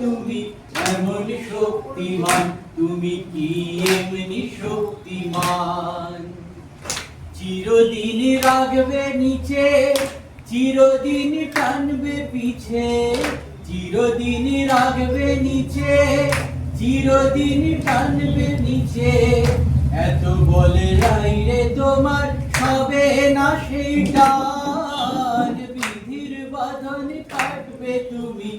তুমি এমন শক্তিমান, তুমি কি এমনি শক্তিমান? চিরদিন রাখবে নিচে, চিরদিন টানবে পিছে, চিরদিন রাখবে নিচে, চিরদিন টানবে নিচে। এত বলে রাইরে তোমার হবে না সেইটা। বাঁধন কাটবে তুমি,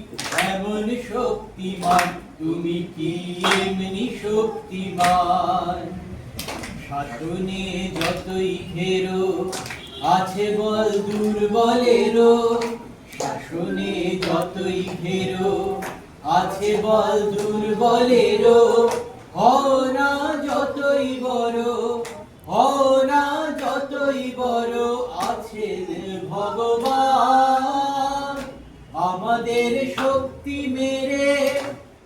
এমন শক্তিমান। তুমি কি এমনি শক্তিমান? শাসনে যতই ঘেরো আছে বল দুর্বলেরও। শাসনে যতই ঘেরো আছে বল দুর্বলেরও। হও না যতই বড়, হও না যতই বড় আছে ভগবান। আমাদের শক্তি মেরে,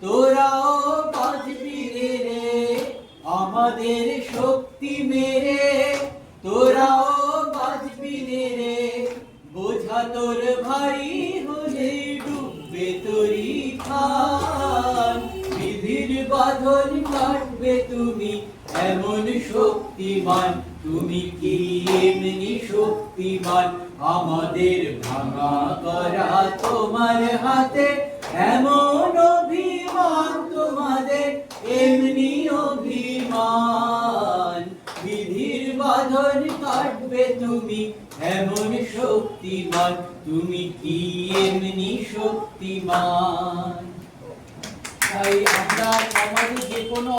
তোরাও বাজবি রে আমাদের শক্তি মেরে, তোরাও বাজবি রে রে। বোঝা তোর ভারী হলে ডুববে তোরি খান। বিধির বাঁধন কাটবে তুমি এমন শক্তিমান। তুমি কি এমনি শক্তিমান? আমাদের ভাঙা করা তোমার হাতে, এমন অভিমান তোমাদের, এমনি অভিমান। বিধির বাঁধন কাটবে তুমি, এমন শক্তিমান। তুমি কি এমনি শক্তিমান? তাই আমরা সমাজে যে কোনো